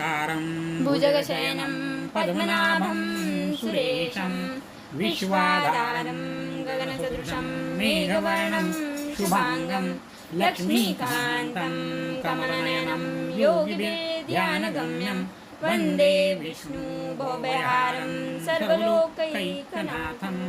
शुभाकारं भुजगशयनं पद्मनाभं सुरेशं विश्वाधारं गगनसदृशं मेघवर्णं शुभाङ्गं लक्ष्मीकान्तं कमलनयनं योगिवेद्यानगम्यं वन्दे विष्णु भोभयहारं सर्वलोकैकनाथम्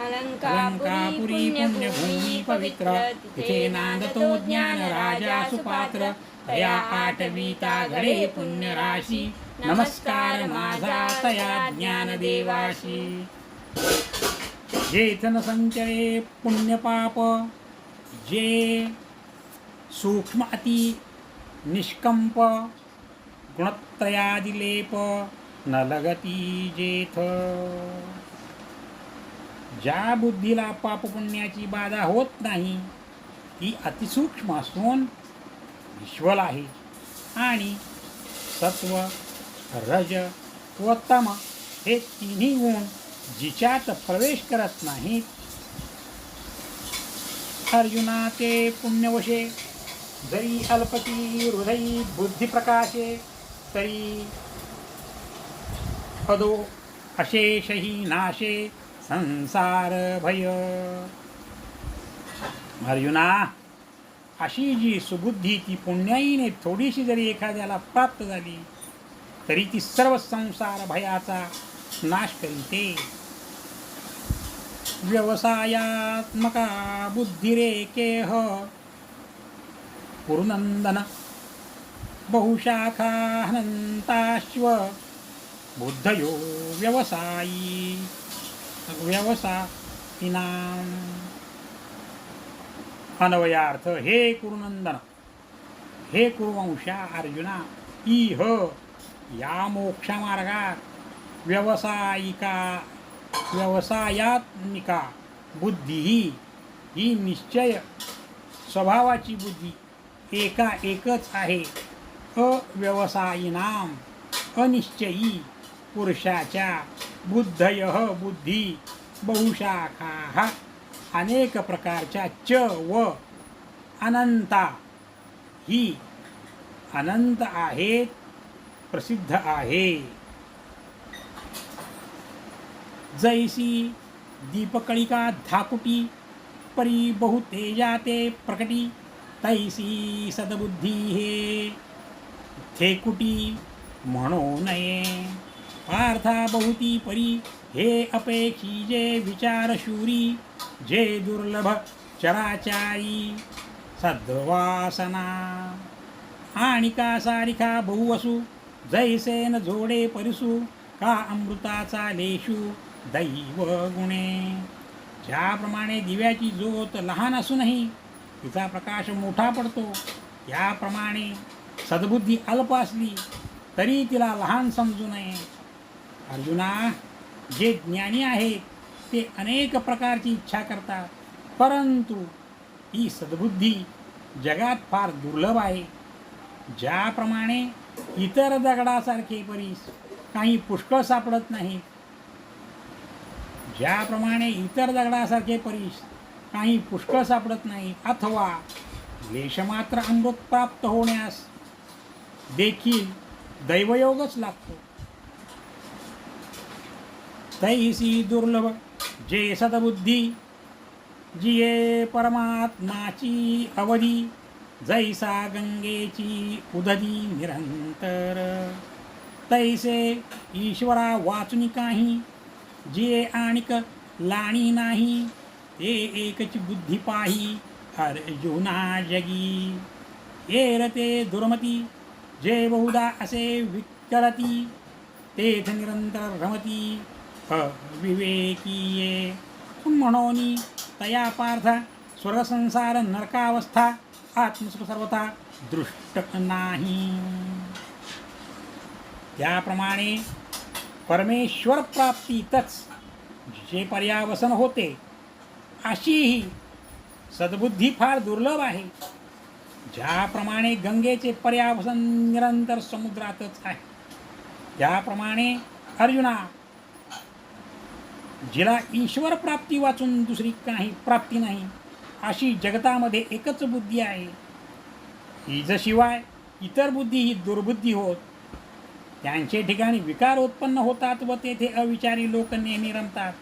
अलङ्कापुरी पुण्यभूमी पवित्र तिथे नांदतो ज्ञानराजा सुपात्र तया आठवीता घडे पुण्यराशी। नमस्कार माझा तया ज्ञानदेवाशी। जेथ संचये पुण्यपाप जे सूक्ष्म अति निष्कंप गुणत्रयादिलेप न लगती जेथ। ज्या बुद्धीला पापपुण्याची बाधा होत नाही ती अतिसूक्ष्म असून विश्वल आहे आणि सत्व रज व तम हे तिन्ही गुण जिच्यात प्रवेश करत नाहीत. अर्जुना ते पुण्यवशे जरी अल्पती हृदयी बुद्धिप्रकाशे तरी पदो अशेषही नाशे संसार भय अर्जुना अशी जी सुबुद्धी ती पुण्याईने थोडीशी जरी एखाद्याला प्राप्त झाली तरी ती सर्व संसार भयाचा नाश करीते. व्यवसायात्मका बुद्धिरेकेह। पुरुनंदन बहुशाखानंताश्व बुद्धयो व्यवसायी। व्यवसायिनाम अन्वयार्थ हे कुरुनंदन हे कुरुवंशा अर्जुना इह या मोक्षमार्गात व्यवसायिका व्यवसायात्मिका बुद्धी ही ही निश्चय स्वभावाची बुद्धी एका एकच आहे अव्यवसायीनाम अनिश्चयी पुरुषाच्या बुद्धय बुद्धी बहुशाखा अनेक प्रकारच्या च व अनंता. ही अनंत आहेत प्रसिद्ध आहे. जैसी दीपकळिका धाकुटी परी बहुतेजा ते प्रकटी तैसी सदबुद्धी हे थेकुटी म्हणू नये. पार्था बहुती परी हे अपेक्षी जे विचारशूरी जे दुर्लभ चराचारी सद्वासना। आणि का सारिखा बहुवसू असू न जोडे परिसू का अमृताचा लेशू दैव गुणे। ज्याप्रमाणे दिव्याची ज्योत लहान असूनही तिचा प्रकाश मोठा पडतो याप्रमाणे सद्बुद्धी अल्प असली तरी तिला लहान समजू नये। अर्जुना जे ज्ञानी आहेत ते अनेक प्रकारची इच्छा करतात परंतु ही सद्बुद्धी जगात फार दुर्लभ आहे. ज्याप्रमाणे इतर दगडासारखे परीस काही पुष्कळ सापडत नाही ज्याप्रमाणे इतर दगडासारखे परीस काही पुष्कळ सापडत नाही अथवा लेशमात्र अमृत प्राप्त होण्यास देखील दैवयोगच लागतो. तैसी दुर्लभ जे सदबुद्धी जिये परमात्माची अवधी जैसा गंगेची उदधी निरंतर। तैसे ईश्वरा वाचुनी काही जिये आणिक लाणी नाही ते एकच बुद्धी पाही अर्जुना जगी। येरते दुर्मती जे बहुधा असे विकरती तेथ निरंतर रमती विवेकीये। अविवेकीये म्हणून तया पार्थ स्वर्गसंसार नरकावस्था आत्मसुख सर्वथा दृष्ट नाही। त्याप्रमाणे परमेश्वर प्राप्तीतच जे पर्यावसन होते अशीही सद्बुद्धी फार दुर्लभ आहे ज्याप्रमाणे गंगेचे पर्यावसन निरंतर समुद्रातच आहे. त्याप्रमाणे अर्जुना जिला ईश्वर प्राप्ती वाचून दुसरी काही प्राप्ती नाही. अशी जगतामध्ये एकच बुद्धी आहे. हिजशिवाय इतर बुद्धी ही दुर्बुद्धी होत. त्यांचे ठिकाणी विकार उत्पन्न होतात व तेथे अविचारी लोक नेहमी रमतात.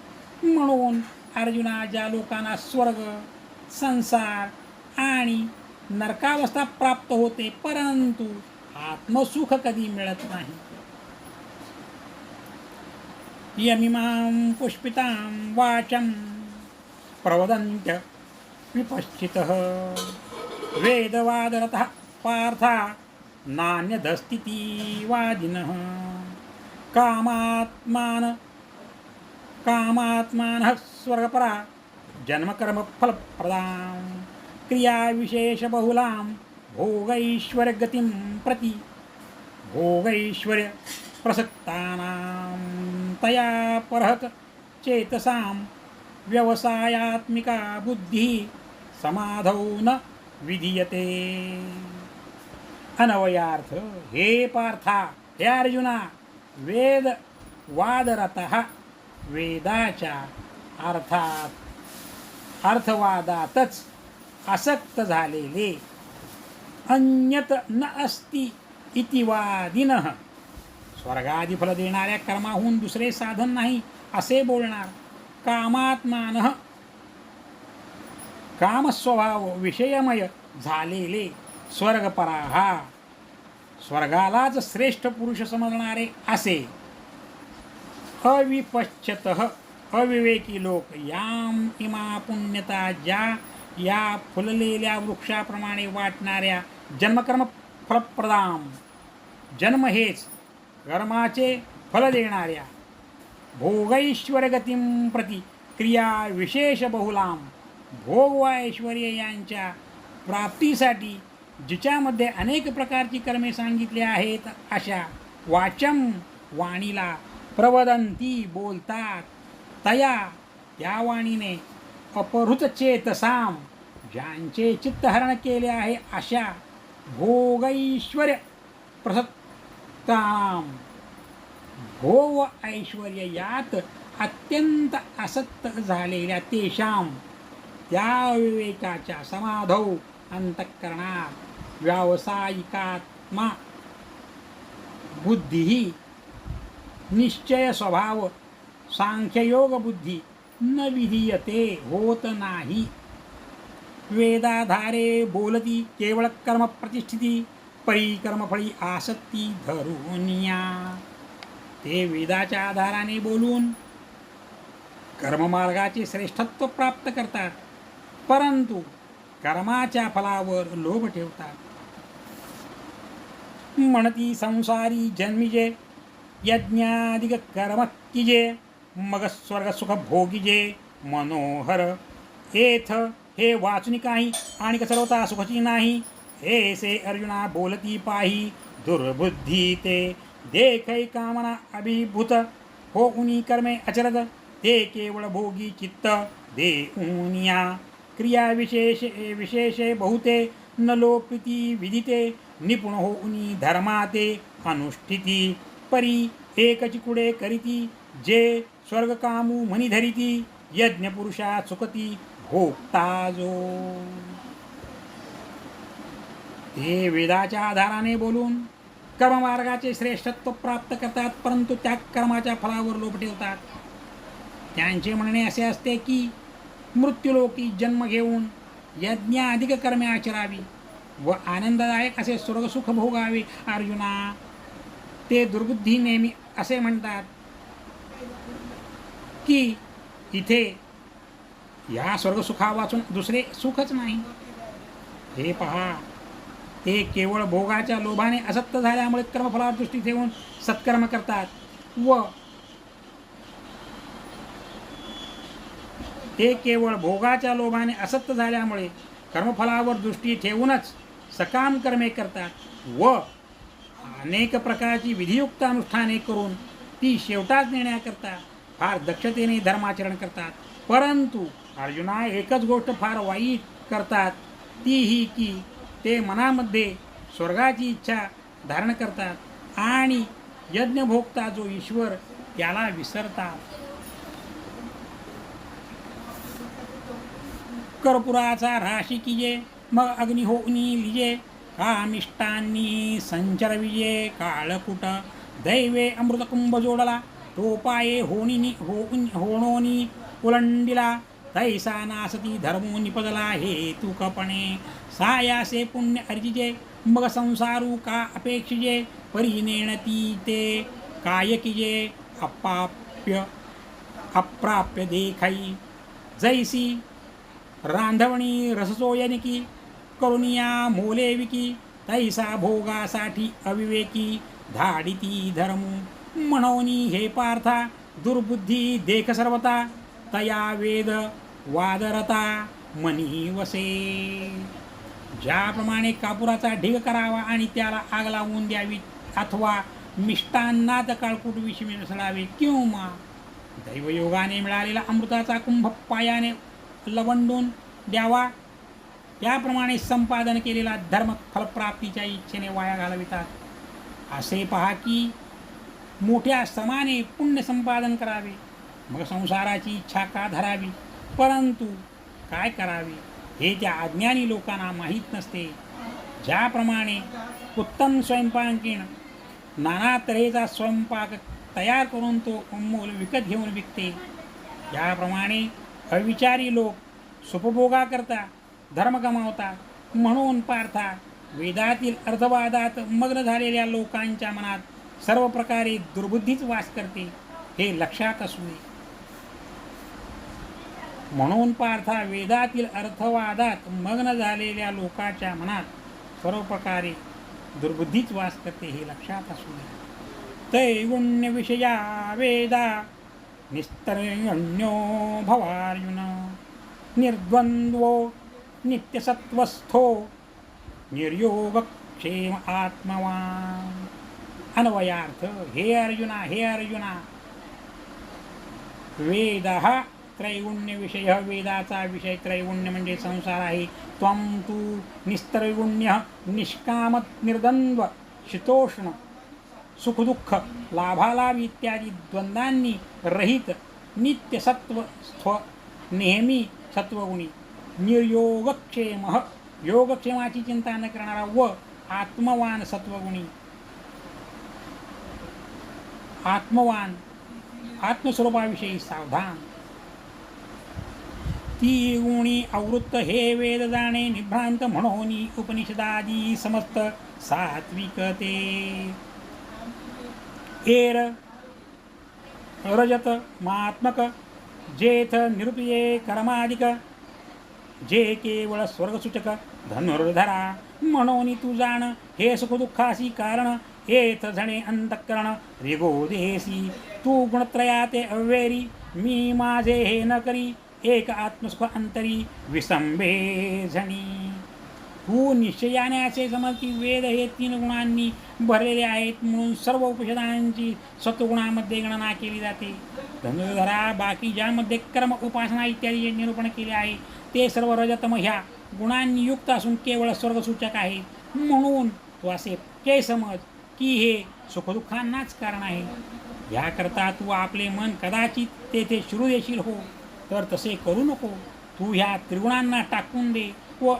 म्हणून अर्जुना ज्या लोकांना स्वर्ग संसार आणि नरकावस्था प्राप्त होते परंतु आत्मसुख कधी मिळत नाही. यमिमां पुष्पितां वाचं प्रवदन्त्य विपश्चितः। वेदवादरतः पार्था नान्यदस्थितिवादिनः। कामात्मान कामात्मानः स्वर्गपरा जन्मकर्मफलप्रदां। क्रियाविशेषबहुलां भोगैश्वर्यगतिं प्रति। भोगैश्वर्यप्रसक्तानां तया परहत चेतसां व्यवसायात्मिका बुद्धिः समाधौ न विधीयते। अनवयार्थ हे पार्था हे अर्जुना वेद वादरत वेदाच्या अर्थात अर्थवादातच आसक्त झालेले अन्यत न अस्ति इति वादिनः। स्वर्गादी फल देणाऱ्या कर्माहून दुसरे साधन नाही असे बोलणार. कामात्मान कामस्वभाव विषयमय झालेले स्वर्गपराहा. स्वर्गालाच श्रेष्ठ पुरुष समजणारे असे. अविपश्चत अविवेकी लोक याम इमा पुण्यता ज्या या फुललेल्या वृक्षाप्रमाणे वाटणाऱ्या जन्मकर्म फलप्रदाम जन्म हेच कर्माचे फल देणाऱ्या भोगैश्वरगतीं प्रती क्रिया विशेष बहुलाम भोग व ऐश्वर यांच्या प्राप्तीसाठी जिच्यामध्ये अनेक प्रकारची कर्मे सांगितली आहेत अशा वाचम वाणीला प्रवदंती बोलतात. तया त्या वाणीने अपहृत चेतसाम ज्यांचे चित्तहरण केले आहे अशा भोगैश्वर प्रसत् भोग व ऐश्वर यात अत्यंत आसक्त झालेल्या तेषाम त्या विवेकाच्या समाधौ अंतःकरणात व्यावसायिकात्मा बुद्धी निश्चय स्वभाव सांख्ययोग बुद्धी न विधीयते होत नाही. वेदाधारे बोलती केवळ कर्म प्रतिष्ठिती परी कर्मफळी आसक्ती धरुनिया ते वेदाच्या आधाराने बोलून कर्ममार्गाचे श्रेष्ठत्व प्राप्त करतात परंतु कर्माच्या फलावर लोभ ठेवतात. म्हणती संसारी जन्मिजे यज्ञाधिक कर्म किजे मग स्वर्ग सुख भोगिजे मनोहर. एथ हे वाचून काही आणि सर्वता सुखची नाही. हे से अर्जुना बोलती पाही दुर्बुद्धी ते देखै कामना अभिभूत हो उनी कर्मे अचरत ते केवळ भोगी चित्त दे उनिया क्रिया विशेष विशेषे बहुते न लोपिती विदिते निपुण हो उनी धर्माते अनुष्ठिती परी एकचिकुडे करीती जे स्वर्गकामू मनी धरिती यज्ञ पुरुषा चुकती जो। हे वेदाच्या आधाराने बोलून कर्ममार्गाचे श्रेष्ठत्व प्राप्त करतात परंतु त्या कर्माच्या फळावर लोभ ठेवतात. त्यांचे म्हणणे असे असते की मृत्यूलोकी जन्म घेऊन यज्ञ अधिक कर्मे आचरावी व आनंददायक असे स्वर्गसुख भोगावे. अर्जुना ते दुर्बुद्धी नेहमी असे म्हणतात की इथे या स्वर्गसुखा वाचून दुसरे सुखच नाही. हे पहा ते केवळ भोगाच्या लोभाने असत्य झाल्यामुळे कर्मफलावर दृष्टी ठेवून सत्कर्म करतात. व ते केवळ भोगाच्या लोभाने असत्य झाल्यामुळे कर्मफलावर दृष्टी ठेवूनच सकाम कर्मे करतात. व अनेक प्रकारची विधियुक्त अनुष्ठाने करून ती शेवटाच नेण्याकरता फार दक्षतेने धर्माचरण करतात. परंतु अर्जुना एकच गोष्ट फार वाईट करतात. ती ही की ते मनामध्ये स्वर्गाची इच्छा धारण करतात आणि यज्ञभोक्ता जो ईश्वर त्याला विसरतात. कर्पुराचा राशी किजे मग अग्निहोनी लिजे कामिष्टांनी संचर विजे काळकुट दैवे अमृतकुंभ जोडला तो पाये होणी होणोनी उलंडिला तैसा नासती धर्मो निपदला हे तू कपणे सायासे पुण्य अर्जिजे मग संसारू का अपेक्षिजे? परिनेणती ते कायकिजे अपाप्य अप्राप्य देखाई। जैसी रांधवणी रससोयनिकी करुणिया मोलेविकी तैसा भोगासाठी अविवेकी। धाडिती धर्म म्हणोनी हे पार्था दुर्बुद्धी देख सर्वता तया वेद वादरता मनी वसे। ज्याप्रमाणे कापुराचा ढीग करावा आणि त्याला आग लावून द्यावी अथवा मिष्टान्नात काळकूट विषी मिसळावे किंवा दैवयोगाने मिळालेला अमृताचा कुंभ पायाने लवंडून द्यावा. त्याप्रमाणे संपादन केलेला धर्म फलप्राप्तीच्या इच्छेने वाया घालवितात. असे पहा की मोठ्या श्रमाने पुण्य संपादन करावे. मग संसाराची इच्छा का धरावी? परंतु काय करावे? हे त्या अज्ञानी लोकांना माहीत नसते ज्याप्रमाणे उत्तम स्वयंपाकीण नाना तऱ्हेचा स्वयंपाक तयार करून तो अमोल विकत घेऊन विकते याप्रमाणे अविचारी लोक सुपभोगाकरता धर्म गमावतात म्हणून पार्था वेदातील अर्थवादात मग्न झालेल्या लोकांच्या मनात सर्व प्रकारे दुर्बुद्धीच वास करते हे लक्षात असू दे म्हणून पार्था वेदातील अर्थवादात मग्न झालेल्या लोकाच्या मनात सर्वप्रकारे दुर्बुद्धीच वास करते हे लक्षात असू नये त्रैगुण्य विषया वेदा निस्तरण्यो भवार्जुन निर्द्वंद्वो नित्यसत्वस्थो निर्योगक्षेम आत्मवान. अन्वयार्थ हे अर्जुना हे अर्जुना वेद हा त्रैगुण्य विषय वेदाचा विषय त्रैगुण्य म्हणजे संसार आहे. त्वं तू निस्त्रैगुण्य निष्काम निर्द्वंद्व शीतोष्ण सुखदुःख लाभालाभ इत्यादी द्वंद्वांनी रहित नित्य सत्व स्व नेहमी सत्वगुणी. निर्योगक्षेम योगक्षेमाची चिंता न करणारा व आत्मवान सत्वगुणी. आत्मवान आत्मस्वरूपाविषयी सावधान. ती गुणी आवृत्त हे वेद जाणे निभ्रांत म्हणोनी उपनिषदादी समस्त सात्विकते. एर रजत मात्मक जेथ निरुपये कर्माधिक जे केवळ स्वर्गसूचक धनुर्धरा म्हणून तू जाण हे सुखदुःखासी कारण हेथ झणे अंतःकरण रिगो देसी तू गुणत्रयाते अव्वेरी मी माझे हे न करी एक आत्मस्व अंतरी विसंबे झणी निश्चयाने असे समज की वेद हे तीन गुणांनी भरलेले आहेत म्हणून सर्व उपषदांची सत्वगुणामध्ये गणना केली जाते. धनुर्धरा बाकी ज्यामध्ये कर्म उपासना इत्यादी जे निरूपण केले आहे ते सर्व रजतम ह्या गुणांनी युक्त असून केवळ स्वर्गसूचक आहे. म्हणून तू असे के समज की हे सुखदुःखांनाच कारण आहे. याकरता तू आपले मन कदाचित तेथे शुरू देशील हो. तर तसे करू नको. तू ह्या त्रिगुणांना टाकून दे व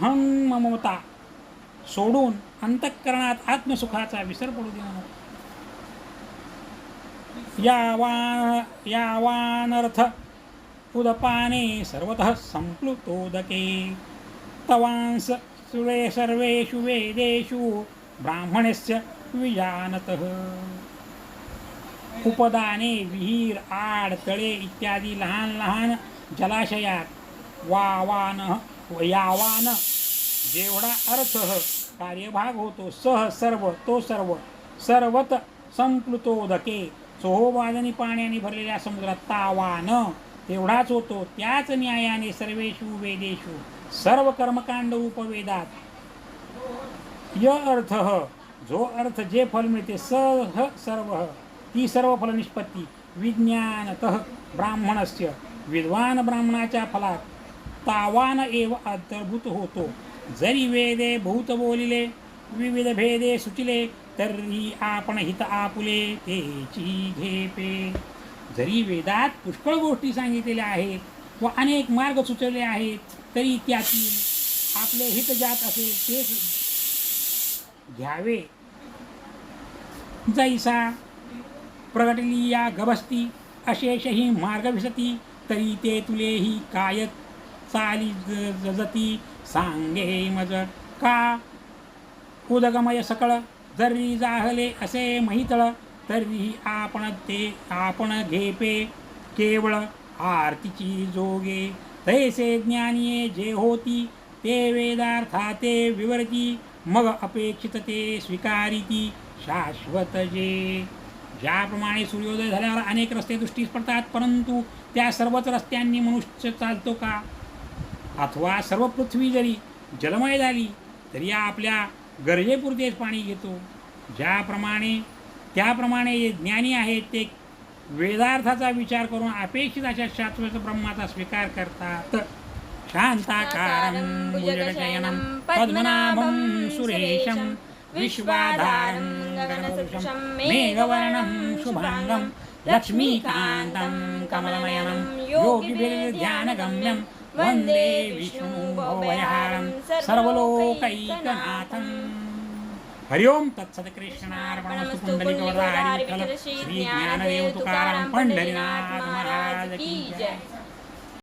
हं ममता सोडून अंतःकरणात आत्मसुखाचा विसर पडू दे नको. यावान यावानर्थ उदपाने सर्वतः संप्लुतोदके. तवांस सुरे सर्वेषु वेदेषु ब्राह्मणस्य विजानतः. उपदाने विहीर आड तळे इत्यादी लहान लहान जलाशयात. वावान यावान. जेवढा अर्थ कार्यभाग होतो सह सर्व तो सर्व सर्वत संप्लुतोदके. सोहोबाजनी पाण्याने भरलेल्या समुद्रात तावान. तेवढाच होतो त्याच न्यायाने सर्वेषु वेदेषु सर्व कर्मकांड उपवेदात. य अर्थ जो अर्थ जे फल मिळते सह सर्व. ती सर्व फलनिष्पत्ती विज्ञानत ब्राह्मणस्य विद्वान ब्राह्मणाच्या फलात तावान एव अंतर्भूत होतो. जरी वेदे भूत बोलिले विविध भेदे सुचिले तरी आपण हित आपुले तेची घेपे जरी वेदात पुष्कळ गोष्टी सांगितलेल्या आहेत व अनेक मार्ग सुचवले आहेत तरी त्यातील आपले हित जात असेल तेच घ्यावे. जैसा प्रगटली या गभस्ती अशेषही मार्ग विसती तरी ते तुलेही काय चाली जती. सांगे मज का? उदगमय सकळ जरी जाहले असे महितळ तरीही आपण ते आपण घेपे. केवळ आरतीची जोगे तैसे ज्ञानिये जे होती ते वेदार्था ते विवरती मग अपेक्षित ते स्वीकारिती शाश्वत जे. ज्याप्रमाणे सूर्योदय झाल्यावर अनेक रस्ते दृष्टीस पडतात परंतु त्या सर्वच रस्त्यांनी मनुष्य चालतो का? अथवा सर्व पृथ्वी जरी जलमय झाली तरी आपल्या गरजेपुरतेच पाणी घेतो. ज्याप्रमाणे त्याप्रमाणे जे ज्ञानी आहेत ते वेदार्थाचा विचार करून अपेक्षित अशा शाश्वत ब्रह्माचा स्वीकार करतात. शांताकारं भुजगशयनं पद्मनाभं सुरेशं विश्वाधारं गगनसदृशं मेघवर्णं शुभाङ्गं लक्ष्मीकान्तं कमलनयनं योगिभिर्ध्यानगम्यं वन्दे विष्णुभवयारं सर्वलोकैकनाथम्। हरि ओम तत्सत कृष्णार्पणमस्तु पुंडलिकवरदारि विठ्ठल श्री ज्ञानदेव तुकाराम पंढरीनाथ महाराज की जय।